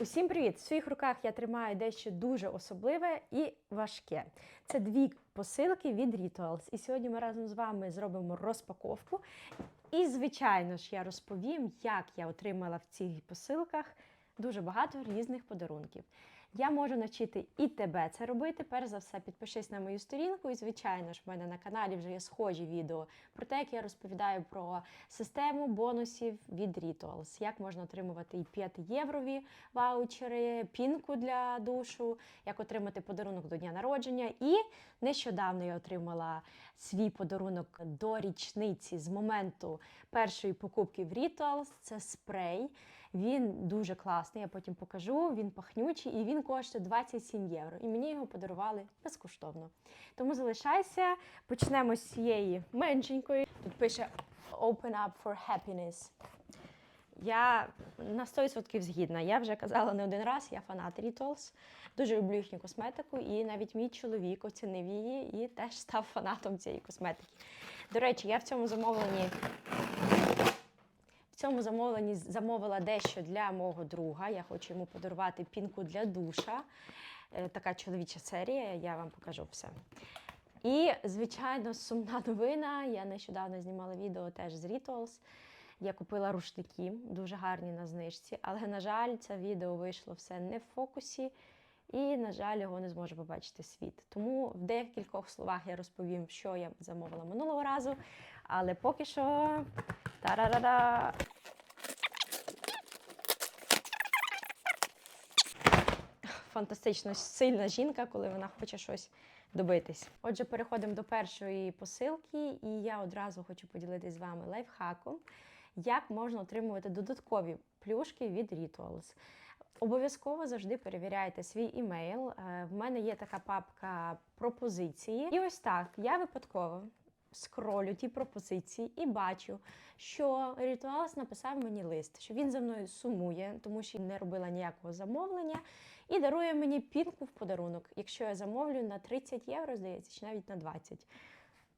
Усім привіт! В своїх руках я тримаю дещо дуже особливе і важке. Це дві посилки від Rituals. І сьогодні ми разом з вами зробимо розпаковку. І, звичайно ж, я розповім, як я отримала в цих посилках дуже багато різних подарунків. Я можу навчити і тебе це робити. Перш за все, підпишись на мою сторінку. І, звичайно ж, в мене на каналі вже є схожі відео про те, як я розповідаю про систему бонусів від Rituals, як можна отримувати і 5 єврові ваучери, пінку для душу, як отримати подарунок до дня народження. І нещодавно я отримала свій подарунок до річниці з моменту першої покупки в Rituals. Це спрей. Він дуже класний, я потім покажу. Він пахнючий і він коштує 27 євро. І мені його подарували безкоштовно. Тому залишайся. Почнемо з цієї меншенької. Тут пише Open up for happiness. Я на 100% згідна. Я вже казала не один раз, я фанат Rituals. Дуже люблю їхню косметику, і навіть мій чоловік оцінив її і теж став фанатом цієї косметики. До речі, я в цьому замовленні цьому замовленні замовила дещо для мого друга. Я хочу йому подарувати пінку для душа. Е, Така чоловіча серія, я вам покажу все. І, звичайно, сумна новина. Я нещодавно знімала відео теж з Rituals. Я купила рушники, дуже гарні на знижці, але, на жаль, це відео вийшло все не в фокусі, і, на жаль, його не зможе побачити світ. Тому в декількох словах я розповім, що я замовила минулого разу. Але поки що. Та-ра-ра-ра! Фантастично сильна жінка, коли вона хоче щось добитись. Отже, переходимо до першої посилки, і я одразу хочу поділитися з вами лайфхаком, як можна отримувати додаткові плюшки від Rituals. Обов'язково завжди перевіряйте свій імейл. Е, В мене є така папка пропозиції. І ось так я випадково скролю ті пропозиції і бачу, що Rituals написав мені лист, що він за мною сумує, тому що не робила ніякого замовлення, і дарує мені пінку в подарунок, якщо я замовлю на 30 євро, здається, чи навіть на 20.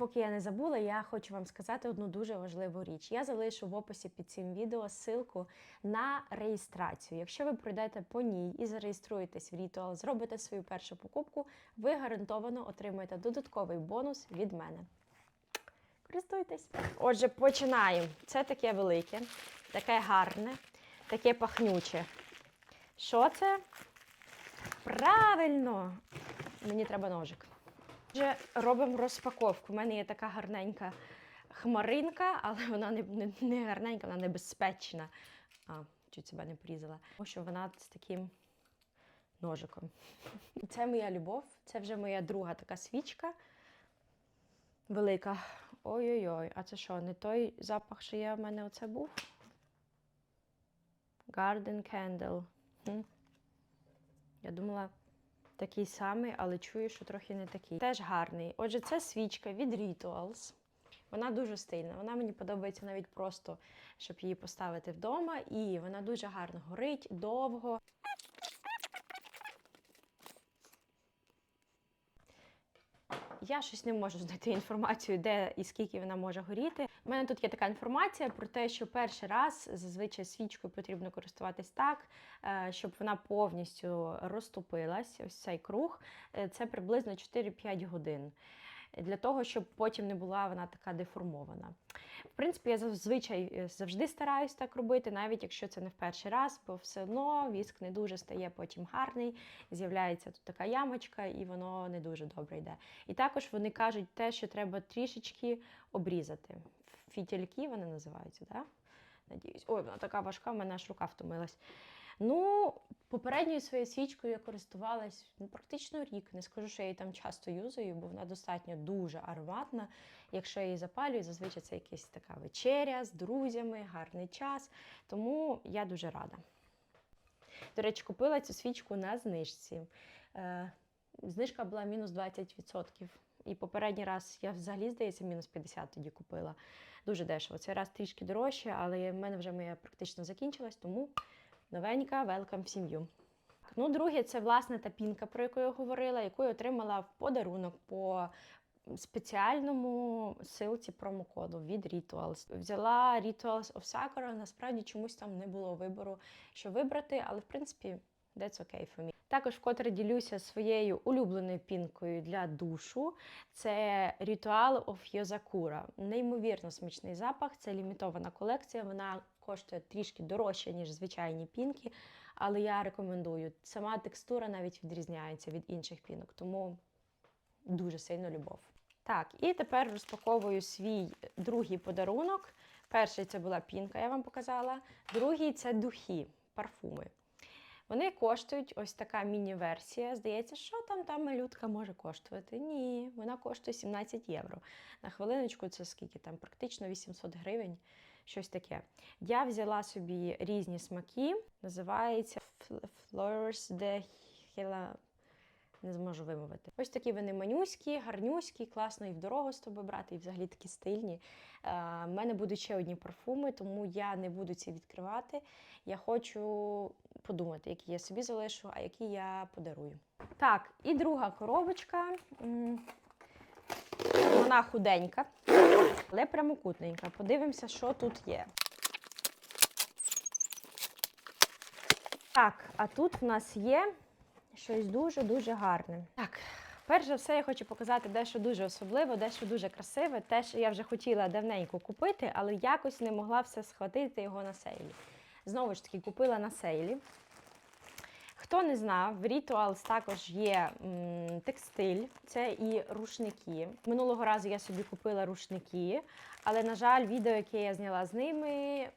Поки я не забула, я хочу вам сказати одну дуже важливу річ. Я залишу в описі під цим відео ссылку на реєстрацію. Якщо ви пройдете по ній і зареєструєтесь в Ritual, зробите свою першу покупку, ви гарантовано отримаєте додатковий бонус від мене. Користуйтесь. Отже, починаємо. Це таке велике, таке гарне, таке пахнюче. Що це? Правильно! Мені треба ножик. Отже, робимо розпаковку. У мене є така гарненька хмаринка, але вона не, не, не гарненька, вона небезпечна. А, чуть себе не порізала. Тому що вона з таким ножиком. Це моя любов, це вже моя друга така свічка. Велика. Ой-ой-ой, а це що, не той запах, що я в мене оце був? Garden Candle. Я думала, такий самий, але чую, що трохи не такий. Теж гарний. Отже, це свічка від Rituals. Вона дуже стильна. Вона мені подобається навіть просто, щоб її поставити вдома. І вона дуже гарно горить, довго. Я щось не можу знайти інформацію, де і скільки вона може горіти. У мене тут є така інформація про те, що перший раз зазвичай свічкою потрібно користуватись так, е, щоб вона повністю розтопилась. Ось цей круг. Е, Це приблизно 4-5 годин. Для того, щоб потім не була вона така деформована. В принципі, я зазвичай е, завжди стараюсь так робити, навіть якщо це не в перший раз, бо все одно віск не дуже стає потім гарний, з'являється тут така ямочка, і воно не дуже добре йде. І також вони кажуть те, що треба трішечки обрізати. Фітільки вони називаються, так? Надіюсь. Ой, вона така важка, в мене аж рука втомилась. Ну, попередньою своєю свічкою я користувалась ну, практично рік. Не скажу, що я її там часто юзаю, бо вона достатньо дуже ароматна. Якщо я її запалюю, зазвичай це якась така вечеря з друзями, гарний час. Тому я дуже рада. До речі, купила цю свічку на знижці. Е, знижка була мінус 20%. І попередній раз я взагалі, здається, мінус 50 тоді купила. Дуже дешево. Цей раз трішки дорожче, але в мене вже моя практично закінчилась, тому новенька, велкам в сім'ю. Ну, друге, це власне та пінка, про яку я говорила, яку я отримала в подарунок по спеціальному силці промокоду від Rituals. Взяла Rituals of Sakura, насправді чомусь там не було вибору, що вибрати, але в принципі that's okay for me. Також вкотре ділюся своєю улюбленою пінкою для душу. Це Ritual of Yozakura. Неймовірно смачний запах. Це лімітована колекція. Вона коштує трішки дорожче, ніж звичайні пінки, але я рекомендую. Сама текстура навіть відрізняється від інших пінок, тому дуже сильно любов. Так, і тепер розпаковую свій другий подарунок. Перший це була пінка, я вам показала. Другий це духи, парфуми. Вони коштують ось така міні-версія. Здається, що там та малютка може коштувати? Ні, вона коштує 17 євро. На хвилиночку це скільки там, практично 800 гривень, щось таке. Я взяла собі різні смаки, називається Fl- Flowers de Hila. Не зможу вимовити. Ось такі вони манюські, гарнюські, класно і в дорогу з тобою брати, і взагалі такі стильні. У мене будуть ще одні парфуми, тому я не буду ці відкривати. Я хочу подумати, які я собі залишу, а які я подарую. Так, і друга коробочка. Вона худенька, але прямокутненька. Подивимося, що тут є. Так, а тут в нас є щось дуже-дуже гарне. Так, перш за все, я хочу показати дещо дуже особливе, дещо дуже красиве. Те, що я вже хотіла давненько купити, але якось не могла все схватити його на сейлі. Знову ж таки, купила на сейлі. Хто не знав, в Rituals також є м, текстиль, це і рушники. Минулого разу я собі купила рушники, але, на жаль, відео, яке я зняла з ними,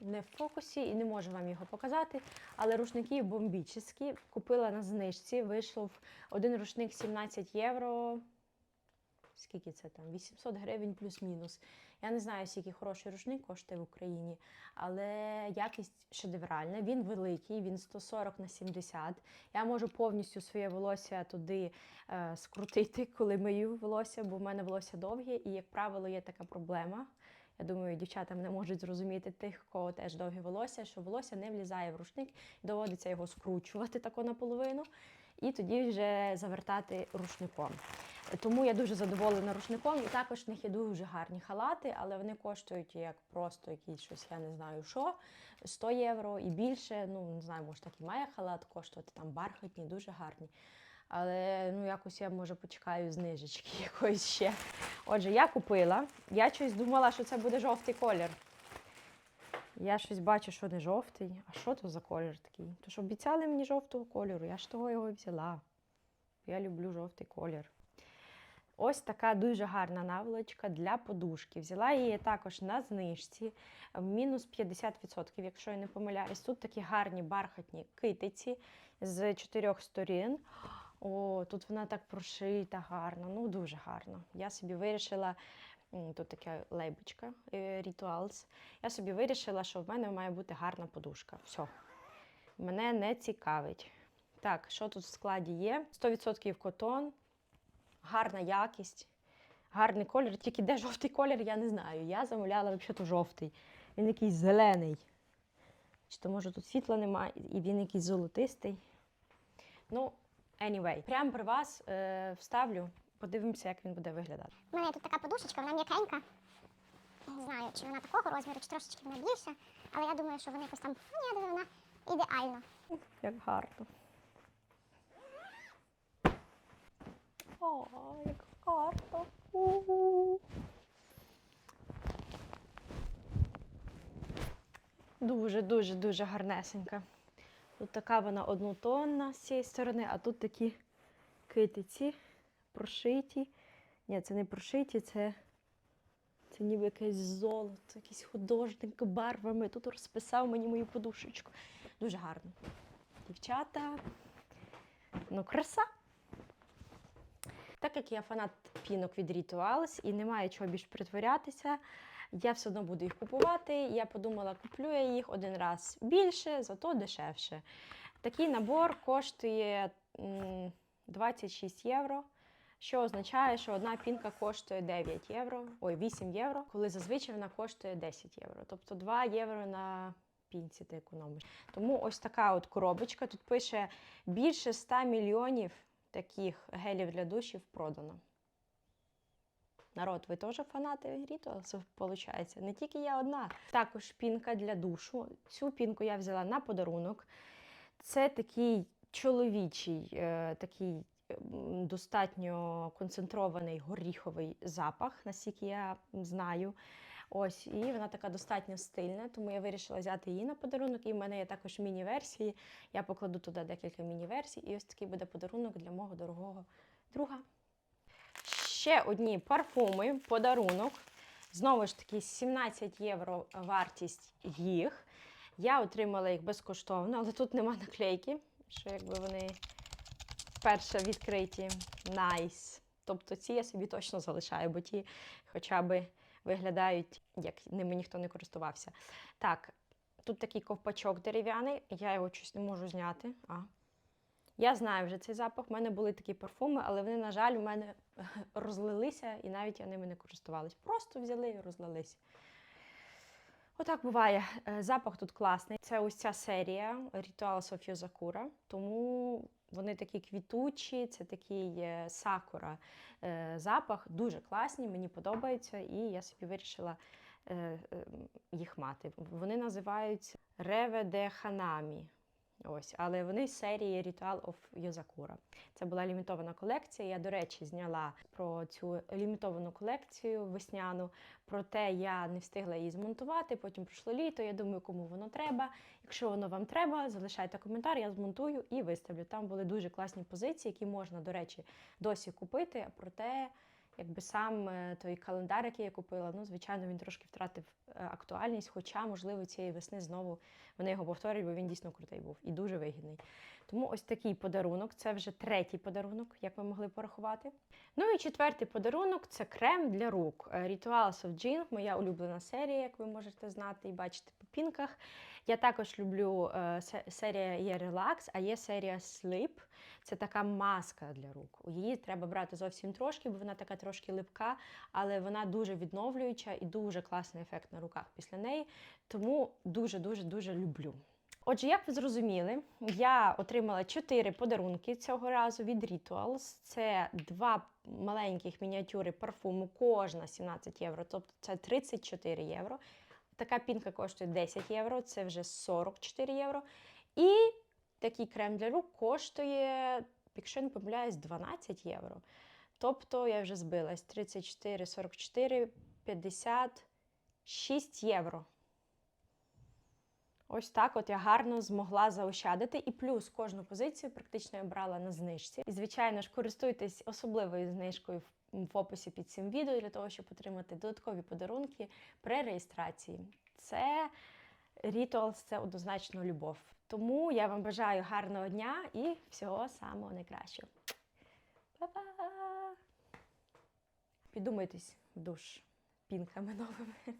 не в фокусі і не можу вам його показати. Але рушники бомбічні. Купила на знижці, вийшов один рушник 17 євро. Скільки це там? 800 гривень плюс-мінус. Я не знаю, скільки хороший рушник коштує в Україні, але якість шедевральна. Він великий, він 140 на 70. Я можу повністю своє волосся туди е, скрутити, коли мию волосся, бо в мене волосся довге, і, як правило, є така проблема. Я думаю, дівчата мене можуть зрозуміти тих, кого теж довге волосся, що волосся не влізає в рушник, доводиться його скручувати тако наполовину, і тоді вже завертати рушником. Тому я дуже задоволена рушником. І також в них є дуже гарні халати, але вони коштують як просто якісь щось, я не знаю що, 100 євро і більше. Ну, не знаю, може так і має халат коштувати, там бархатні, дуже гарні. Але ну, якось я може почекаю знижечки якоїсь ще. Отже, я купила. Я щось думала, що це буде жовтий колір. Я щось бачу, що не жовтий. А що то за колір такий? То ж обіцяли мені жовтого кольору, я ж того його взяла. Я люблю жовтий колір. Ось така дуже гарна наволочка для подушки. Взяла її також на знижці, в мінус 50%, якщо я не помиляюсь. Тут такі гарні бархатні китиці з чотирьох сторін. О, тут вона так прошита гарно, ну дуже гарно. Я собі вирішила, тут така лейбочка е, Rituals. Я собі вирішила, що в мене має бути гарна подушка. Все. Мене не цікавить. Так, що тут в складі є? 100% котон, гарна якість, гарний колір. Тільки де жовтий колір, я не знаю. Я замовляла взагалі жовтий. Він якийсь зелений. Чи то може тут світла немає, і він якийсь золотистий. Ну, anyway, прямо при вас е, вставлю, подивимося, як він буде виглядати. У мене тут така подушечка, вона м'якенька. Не знаю, чи вона такого розміру, чи трошечки вона більша. Але я думаю, що вона якось там. Ну, я думаю, вона ідеальна. Як гарно. О, як гарно. У-у. Дуже, дуже, дуже гарнесенька. Тут така вона однотонна з цієї сторони, а тут такі китиці прошиті. Ні, це не прошиті, це, це ніби якесь золото, якийсь художник барвами. Тут розписав мені мою подушечку. Дуже гарно. Дівчата. Ну, краса. Так як я фанат пінок від Rituals і немає чого більш притворятися, я все одно буду їх купувати. Я подумала, куплю я їх один раз більше, зато дешевше. Такий набор коштує 26 євро, що означає, що одна пінка коштує 9 євро, ой, 8 євро, коли зазвичай вона коштує 10 євро. Тобто 2 євро на пінці ти економиш. Тому ось така от коробочка. Тут пише більше 100 мільйонів таких гелів для душів продано. Народ, ви теж фанати Rituals, виходить? Не тільки я одна. Також пінка для душу. Цю пінку я взяла на подарунок. Це такий чоловічий, е, такий достатньо концентрований горіховий запах, наскільки я знаю. Ось, і вона така достатньо стильна, тому я вирішила взяти її на подарунок. І в мене є також міні-версії. Я покладу туди декілька міні-версій, і ось такий буде подарунок для мого дорогого друга. Ще одні парфуми, подарунок. Знову ж таки, 17 євро вартість їх. Я отримала їх безкоштовно, але тут нема наклейки, що якби вони вперше відкриті. Найс. Тобто ці я собі точно залишаю, бо ті хоча б виглядають, як ними ніхто не користувався. Так, тут такий ковпачок дерев'яний, я його щось не можу зняти. А. Я знаю вже цей запах. У мене були такі парфуми, але вони, на жаль, у мене розлилися, і навіть я ними не користувалась. Просто взяли і розлилися. Отак буває. Е, Запах тут класний. Це ось ця серія Rituals of Yozakura, тому вони такі квітучі, це такий е, сакура е, запах. Дуже класні, мені подобаються, і я собі вирішила е, е, їх мати. Вони називаються реве де Hanami. Ось, але вони з серії Ritual of Yozakura. Це була лімітована колекція. Я, до речі, зняла про цю лімітовану колекцію весняну. Проте я не встигла її змонтувати. Потім пройшло літо. Я думаю, кому воно треба. Якщо воно вам треба, залишайте коментар, я змонтую і виставлю. Там були дуже класні позиції, які можна, до речі, досі купити. Проте, якби сам е, той календар, який я купила, ну, звичайно, він трошки втратив е, актуальність. Хоча, можливо, цієї весни знову вони його повторять, бо він дійсно крутий був і дуже вигідний. Тому ось такий подарунок. Це вже третій подарунок, як ви могли порахувати. Ну і четвертий подарунок це крем для рук. Е, Rituals of Jing, моя улюблена серія, як ви можете знати і бачити по пінках. Я також люблю е, се- серія є Relax, а є серія Sleep. Це така маска для рук. Її треба брати зовсім трошки, бо вона така трошки липка, але вона дуже відновлююча і дуже класний ефект на руках після неї. Тому дуже-дуже дуже люблю. Отже, як ви зрозуміли, я отримала чотири подарунки цього разу від Rituals. Це два маленьких мініатюри парфуму, кожна 17 євро, тобто це 34 євро. Така пінка коштує 10 євро, це вже 44 євро. І такий крем для рук коштує, якщо не помиляюсь, 12 євро. Тобто я вже збилась 34, 44, 56 євро. Ось так от я гарно змогла заощадити. І плюс кожну позицію практично я брала на знижці. І, звичайно ж, користуйтесь особливою знижкою в, описі під цим відео для того, щоб отримати додаткові подарунки при реєстрації. Це Rituals – це однозначно любов. Тому я вам бажаю гарного дня і всього самого найкращого. Па-па! Підумайтесь в душ пінками новими.